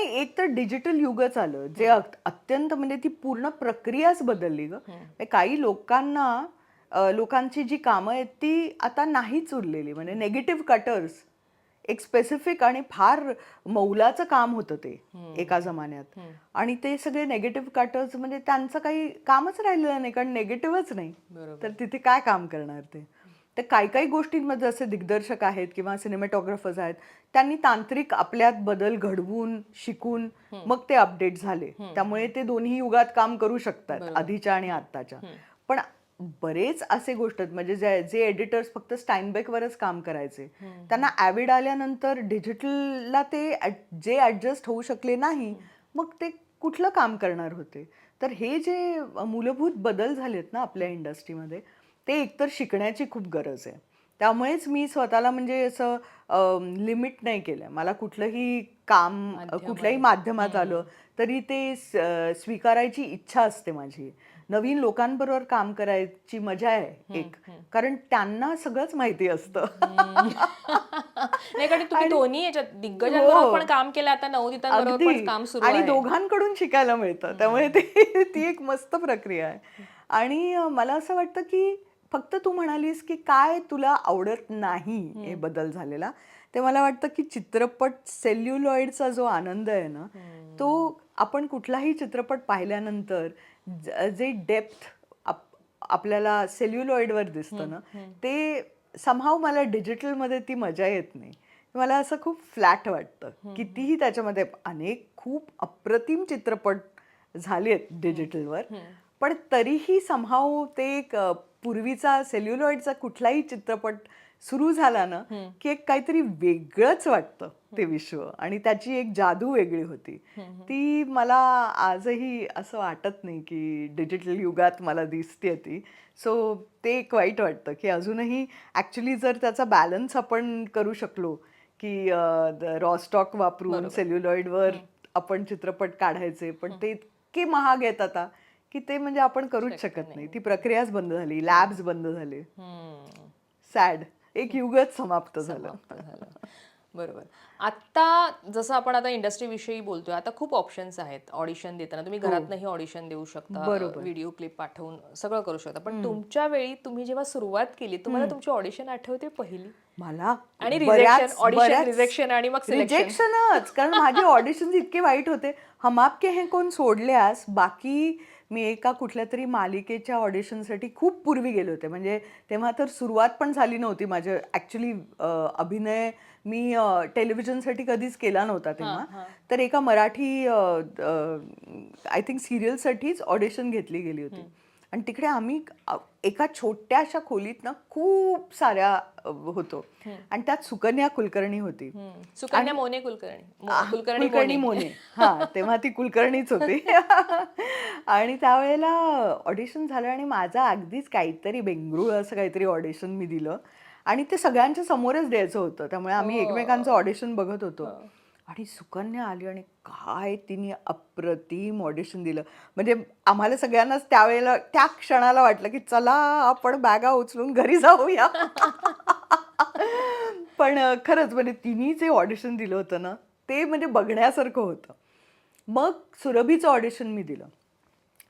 नाही एक तर डिजिटल युगच आलं. जे अत- अत्यंत म्हणजे ती पूर्ण प्रक्रियाच बदलली ग. म्हणजे काही लोकांना लोकांची जी कामं आहेत ती आता नाहीच उरलेली. म्हणजे नेगेटिव्ह कटर्स एक स्पेसिफिक आणि फार मौलाचं काम होतं ते एका जमान्यात. आणि ते सगळे नेगेटिव्ह कटर्स म्हणजे त्यांचं काही कामच राहिलेलं नाही कारण नेगेटिव्हच नाही. तर तिथे काय काम करणार ते? तर काही काही गोष्टींमध्ये जसे दिग्दर्शक आहेत किंवा सिनेमॅटोग्राफर्स आहेत त्यांनी तांत्रिक आपल्यात बदल घडवून शिकून मग ते अपडेट झाले. त्यामुळे ते दोन्ही युगात काम करू शकतात आधीच्या आणि आत्ताच्या. पण बरेच असे गोष्ट आहेत म्हणजे जे जे एडिटर्स फक्त स्टाईनबेकवरच काम करायचे त्यांना ॲविड आल्यानंतर डिजिटलला ते जे ॲडजस्ट होऊ शकले नाही मग ते कुठलं काम करणार होते? तर हे जे मूलभूत बदल झालेत ना आपल्या इंडस्ट्रीमध्ये ते एकतर शिकण्याची खूप गरज आहे. त्यामुळेच मी स्वतःला म्हणजे असं लिमिट नाही केलं. मला कुठलंही काम कुठल्याही माध्यमात आलं तरी ते स्वीकारायची इच्छा असते माझी. नवीन लोकांबरोबर काम करायची मजा आहे एक. कारण त्यांना सगळंच माहिती असतं. नाही कारण तुम्ही दोन्ही याच्यात दिग्गजांबरोबर पण काम केलं आता नवोदितांबरोबर पण काम सुरू आणि दोघांकडून शिकायला मिळतं. त्यामुळे ते ती एक मस्त प्रक्रिया आहे. आणि मला असं वाटतं की फक्त तू म्हणालीस की काय तुला आवडत नाही हे बदल झालेला ते मला वाटतं की चित्रपट सेल्युलॉइडचा जो आनंद आहे ना तो आपण कुठलाही चित्रपट पाहिल्यानंतर ज- डेप्थ आपल्याला सेल्युलॉइडवर दिसतं ना ते समहाव मला डिजिटलमध्ये ती मजा येत नाही. मला असं खूप फ्लॅट वाटतं. कितीही त्याच्यामध्ये अनेक खूप अप्रतिम चित्रपट झालेत डिजिटलवर पण तरीही समहाव ते एक पूर्वीचा सेल्युलॉइडचा कुठलाही चित्रपट सुरू झाला ना की एक काहीतरी वेगळंच वाटतं ते विश्व. आणि त्याची एक जादू वेगळी होती. ती मला आजही असं वाटत नाही की डिजिटल युगात मला दिसते ती. सो ते एक वाईट वाटतं की अजूनही ॲक्च्युली जर त्याचा बॅलन्स आपण करू शकलो की रॉ स्टॉक वापरून सेल्युलॉइडवर आपण चित्रपट काढायचे पण ते इतके महाग आहेत आता. की ते म्हणजे आपण करूच शकत नाही. ती प्रक्रियाच बंद झाली लॅब्स बंद झाले. सॅड एक युगच समाप्त झालं. बरोबर. आता जसं आपण आता इंडस्ट्री विषयी बोलतोय आता खूप ऑप्शन्स आहेत ऑडिशन देताना. तुम्ही घरातनंही ऑडिशन देऊ शकता व्हिडिओ क्लिप पाठवून सगळं करू शकता. पण तुमच्या वेळी तुम्ही जेव्हा सुरुवात केली तुम्हाला तुमची ऑडिशन आठवते पहिली? मला? आणि रिजेक्शन ऑडिशन बऱ्याच- रिजेक्शन आणि मग रिजेक्शनच कारण माझे ऑडिशन इतके वाईट होते. हम आपके हे कोण सोडल्यास? बाकी मी एका कुठल्या तरी मालिकेच्या ऑडिशनसाठी खूप पूर्वी गेले होते. म्हणजे तेव्हा तर सुरुवात पण झाली नव्हती माझे ॲक्च्युली अभिनय मी टेलिव्हिजनसाठी कधीच केला नव्हता तेव्हा. तर एका मराठी आय थिंक सिरियलसाठीच ऑडिशन घेतली गेली होती. आणि तिकडे आम्ही एका छोट्याशा खोलीत ना खूप साऱ्या होतो. आणि त्यात सुकन्या कुलकर्णी होती. सुकन्या मोने कुलकर्णी. कुलकर्णी मोने. हा तेव्हा ती कुलकर्णीच होती. आणि त्यावेळेला ऑडिशन झालं आणि माझा अगदीच काहीतरी बेंगरूळ असं काहीतरी ऑडिशन मी दिलं. आणि ते सगळ्यांच्या समोरच द्यायचं होतं. त्यामुळे आम्ही एकमेकांचं ऑडिशन बघत होतो. आणि सुकन्या आली आणि काय तिने अप्रतिम ऑडिशन दिलं. म्हणजे आम्हाला सगळ्यांनाच त्यावेळेला त्या क्षणाला वाटलं की चला आपण बॅगा उचलून घरी जाऊया. पण खरंच म्हणजे तिने जे ऑडिशन दिलं होतं ना ते म्हणजे बघण्यासारखं होतं. मग सुरभीचं ऑडिशन मी दिलं.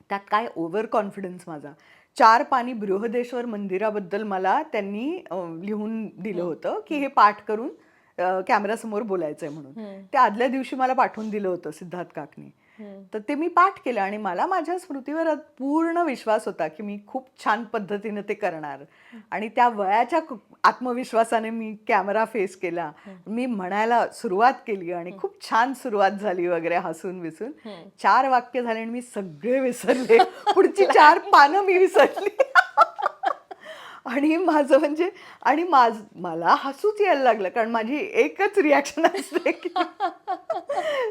त्यात काय ओव्हर कॉन्फिडन्स माझा. चार पाणी बृहदेश्वर मंदिराबद्दल मला त्यांनी लिहून दिलं होतं की हे पाठ करून कॅमेरासमोर बोलायचंय म्हणून. ते आदल्या दिवशी मला पाठवून दिलं होतं सिद्धार्थ काकनी. तर ते मी पाठ केलं आणि मला माझ्या स्मृतीवर पूर्ण विश्वास होता की मी खूप छान पद्धतीने ते करणार. आणि त्या वयाच्या आत्मविश्वासाने मी कॅमेरा फेस केला. मी म्हणायला सुरुवात केली आणि खूप छान सुरुवात झाली वगैरे हसून विसून. चार वाक्य झाले आणि मी सगळे विसरले. पुढची चार पानं मी विसरली. आणि माझं म्हणजे आणि माझ मला हसूच यायला लागलं कारण माझी एकच रिॲक्शन असते की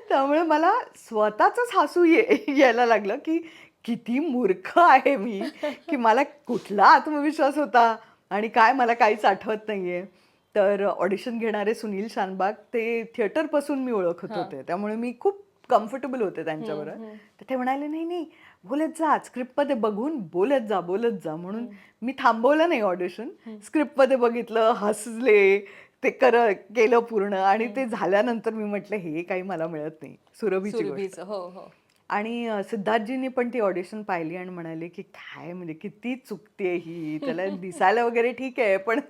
त्यामुळे मला स्वतःच हसू ये यायला लागलं की किती मूर्ख आहे मी की मला कुठला आत्मविश्वास होता आणि काय मला काहीच आठवत नाहीये. तर ऑडिशन घेणारे सुनील शानबाग ते थिएटरपासून मी ओळखत होते. त्यामुळे मी खूप कम्फर्टेबल होते त्यांच्याबरोबर. तर ते म्हणाले नाही नाही बोलत जा. स्क्रिप्टमध्ये बघून बोलत जा बोलत जा. म्हणून मी थांबवलं नाही ऑडिशन स्क्रिप्टमध्ये बघितलं हसले ते कर केलं पूर्ण आणि ते झाल्यानंतर मी म्हटलं हे काही मला मिळत नाही. सुरभीची गोष्ट. हो हो. आणि सिद्धार्थजींनी पण ती ऑडिशन पाहिली आणि म्हणाले की काय म्हणजे किती चुकते ही. त्याला दिसायला वगैरे ठीक आहे पण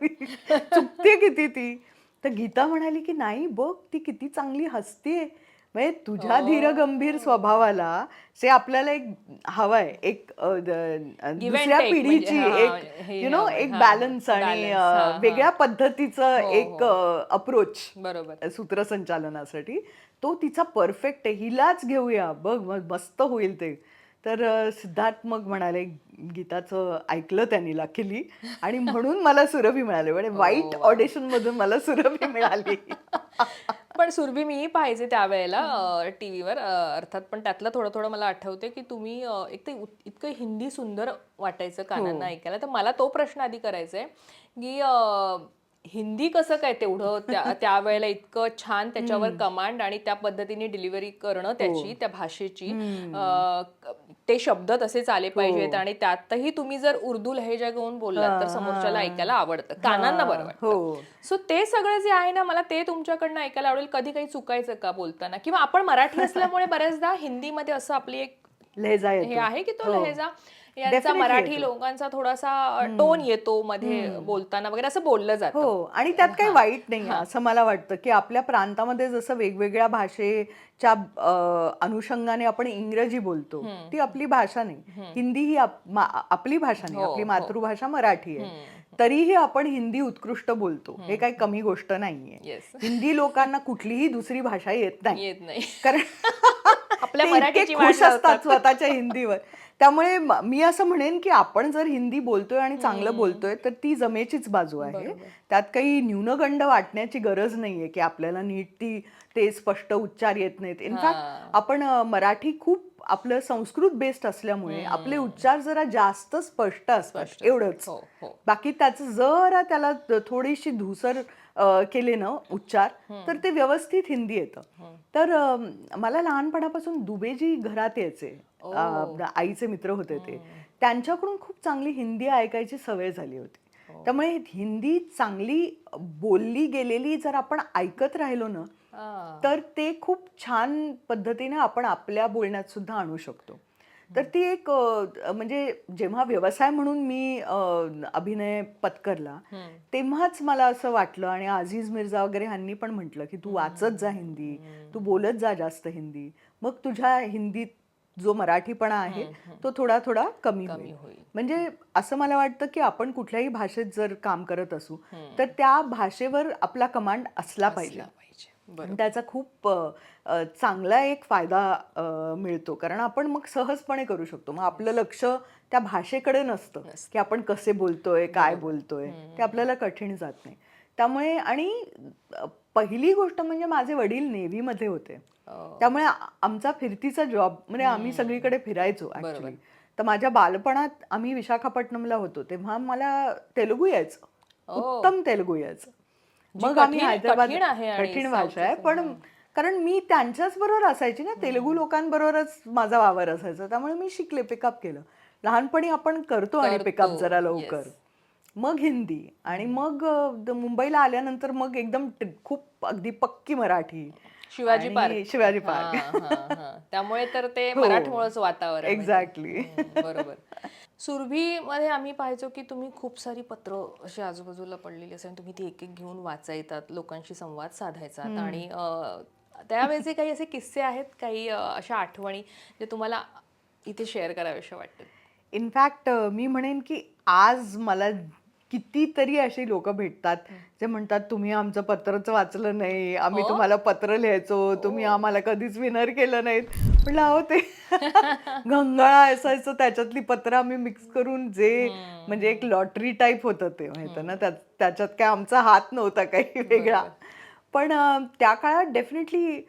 चुकते किती ती. तर गीता म्हणाली की नाही बघ ती किती चांगली हसतीये. म्हणजे तुझ्या धीरगंभीर स्वभावाला से आपल्याला एक हवंय एक दुसऱ्या पिढीची म्हणजे, हा, एक हे यु नो एक हा, बॅलन्स आणि हा, हा. वेगळ्या पद्धतीचं हो, एक अप्रोच बरोबर. सूत्रसंचालनासाठी तो तिचा परफेक्ट आहे. हिलाच घेऊया. बघ मग मस्त होईल ते. तर सिद्धार्थ मग म्हणाले गीताचं ऐकलं त्यांनी लाखिली आणि म्हणून मला सुरभी मिळाली. म्हणजे वाईट ऑडिशन मधून मला सुरभी मिळाली. पण सुरभी मीही पाहायचे त्यावेळेला टीव्हीवर अर्थात पण त्यातलं थोडं थोडं मला आठवते की तुम्ही एक ते उत- इतकं हिंदी सुंदर वाटायचं कानांना ऐकायला. तर मला तो प्रश्न आधी करायचा आहे की हिंदी कसं काय तेवढं त्या त्यावेळेला इतकं छान त्याच्यावर कमांड आणि त्या पद्धतीने डिलिव्हरी करणं त्याची त्या भाषेची. ते शब्द तसेच आले पाहिजेत आणि त्यातही तुम्ही जर उर्दू लहेजा घेऊन बोललात तर समोरच्याला ऐकायला आवडतं. कानांना बरं वाटतं. हो. सो ते सगळं जे आहे ना मला ते तुमच्याकडनं ऐकायला आवडेल. कधी काही चुकायचं का बोलताना? किंवा आपण मराठी असल्यामुळे बऱ्याचदा हिंदीमध्ये असं आपली एक लहेजा हे आहे की तो लहेजा? यांचा Definitely मराठी येतो. लोकांचा थोडासा टोन येतो मध्ये बोलताना वगैरे असं बोललं जातं. हो आणि त्यात काही वाईट नाही आहे, असं मला वाटतं की आपल्या प्रांतामध्ये जसं वेगवेगळ्या भाषेच्या अ, अनुषंगाने आपण इंग्रजी बोलतो ती आपली भाषा नाही. हिंदी ही आप- मा- आपली भाषा नाही हो, आपली मातृभाषा मराठी आहे. तरीही आपण हिंदी उत्कृष्ट बोलतो हे काही कमी गोष्ट नाहीये. येस हिंदी लोकांना कुठलीही दुसरी भाषा येत नाही. येत नाही. कारण आपल्या ते इतके मराठीची खुश वाट लावतात. असतात स्वतःच्या हिंदीवर. त्यामुळे म- मी असं म्हणेन की आपण जर हिंदी बोलतोय आणि चांगलं बोलतोय तर ती जमेचीच बाजू आहे. त्यात काही न्यूनगंड वाटण्याची गरज नाहीये की आपल्याला नीट ती ते स्पष्ट उच्चार येत नाहीत. इनफॅक्ट आपण अ, मराठी खूप आपलं संस्कृत बेस्ड असल्यामुळे आपले उच्चार जरा जास्त स्पष्ट असतात. एवढंच. हो हो. बाकी त्याचं जरा त्याला थोडीशी धुसर केले ना उच्चार तर ते व्यवस्थित हिंदी येतं. तर मला लहानपणापासून दुबेजी घरात यायचे आईचे मित्र होते ते त्यांच्याकडून खूप चांगली हिंदी ऐकायची सवय झाली होती. त्यामुळे हिंदी चांगली बोलली गेलेली जर आपण ऐकत राहिलो ना तर ते खूप छान पद्धतीने आपण आपल्या बोलण्यात सुद्धा आणू शकतो. तर ती एक म्हणजे जेव्हा व्यवसाय म्हणून मी अभिनय पत्करला तेव्हाच मला असं वाटलं आणि अझीज मिर्झा वगैरे ह्यांनी पण म्हटलं की तू वाचत जा हिंदी तू बोलत जा जास्त हिंदी. मग तुझ्या हिंदीत जो मराठीपणा आहे तो थोडा थोडा कमी होईल. होईल. म्हणजे असं मला वाटतं की आपण कुठल्याही भाषेत जर काम करत असू तर त्या भाषेवर आपला कमांड असला पाहिजे. त्याचा खूप चांगला एक फायदा मिळतो. कारण आपण मग सहजपणे करू शकतो. मग आपलं लक्ष त्या भाषेकडे नसतं. की आपण कसे बोलतोय काय बोलतोय ते आपल्याला कठीण जात नाही. त्यामुळे आणि पहिली गोष्ट म्हणजे माझे वडील नेव्हीमध्ये होते. अं, त्यामुळे आमचा फिरतीचा जॉब म्हणजे आम्ही सगळीकडे फिरायचो ऍक्च्युली तर माझ्या बालपणात आम्ही विशाखापट्टणमला होतो. तेव्हा मला तेलुगू यायचं. उत्तम तेलुगू यायचं. मग आम्ही हैदराबाद कठीण भाषा आहे पण कारण मी त्यांच्याच बरोबर असायची ना तेलुगू लोकांबरोबरच माझा वावर असायचा त्यामुळे मी शिकले पिकअप केलं. लहानपणी आपण करतो आणि पिकअप जरा लवकर. मग हिंदी आणि मग मुंबईला आल्यानंतर मग एकदम खूप अगदी पक्की मराठी शिवाजी पार्क. शिवाजी पार्क. त्यामुळे तर ते हो. मराठमोळंच वातावरण. एक्झॅक्टली बरोबर. सुरभीमध्ये आम्ही पाहायचो की तुम्ही खूप सारी पत्र अशी आजूबाजूला पडलेली असेल तुम्ही ती एक एक घेऊन वाचायतात लोकांशी संवाद साधायचात आणि त्यावेळेचे काही असे किस्से आहेत काही अशा आठवणी जे तुम्हाला इथे शेअर कराव्याशा वाटतात. इनफॅक्ट मी म्हणेन की आज मला कितीतरी अशी लोक भेटतात जे म्हणतात तुम्ही आमचं पत्रच वाचलं नाही. आम्ही तुम्हाला पत्र लिहायचो. तुम्ही आम्हाला कधीच विनर केलं नाहीत. म्हटलं अहो ते घंगाळा असायचं त्याच्यातली पत्र आम्ही मिक्स करून जे म्हणजे एक लॉटरी टाईप होतं ते माहिती ना? त्याच्यात काय आमचा हात नव्हता काही वेगळा. पण त्या काळात डेफिनेटली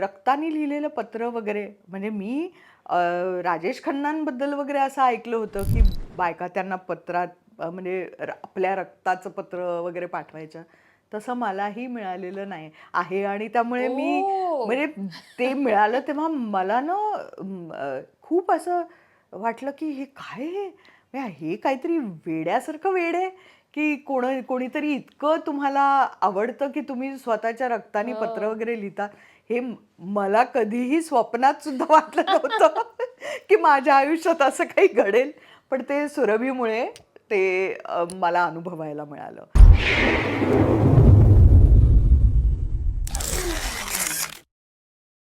रक्तानी लिहिलेलं पत्र वगैरे म्हणजे मी राजेश खन्नांबद्दल वगैरे असं ऐकलं होतं की बायका त्यांना पत्रात म्हणजे र- आपल्या रक्ताचं पत्र वगैरे पाठवायच्या तसं मलाही मिळालेलं नाही आहे आणि त्यामुळे मी. म्हणजे ते मिळालं तेव्हा मला ना खूप असं वाटलं की हे काय? म्हणजे हे काहीतरी वेड्यासारखं वेड आहे की कोण कोणीतरी इतकं तुम्हाला आवडतं की तुम्ही स्वतःच्या रक्ताने पत्र वगैरे लिहिता हे मला कधीही स्वप्नात सुद्धा वाटलं नव्हतं की माझ्या आयुष्यात असं काही घडेल पण ते सुरभीमुळे ते मला अनुभवायला मिळालं.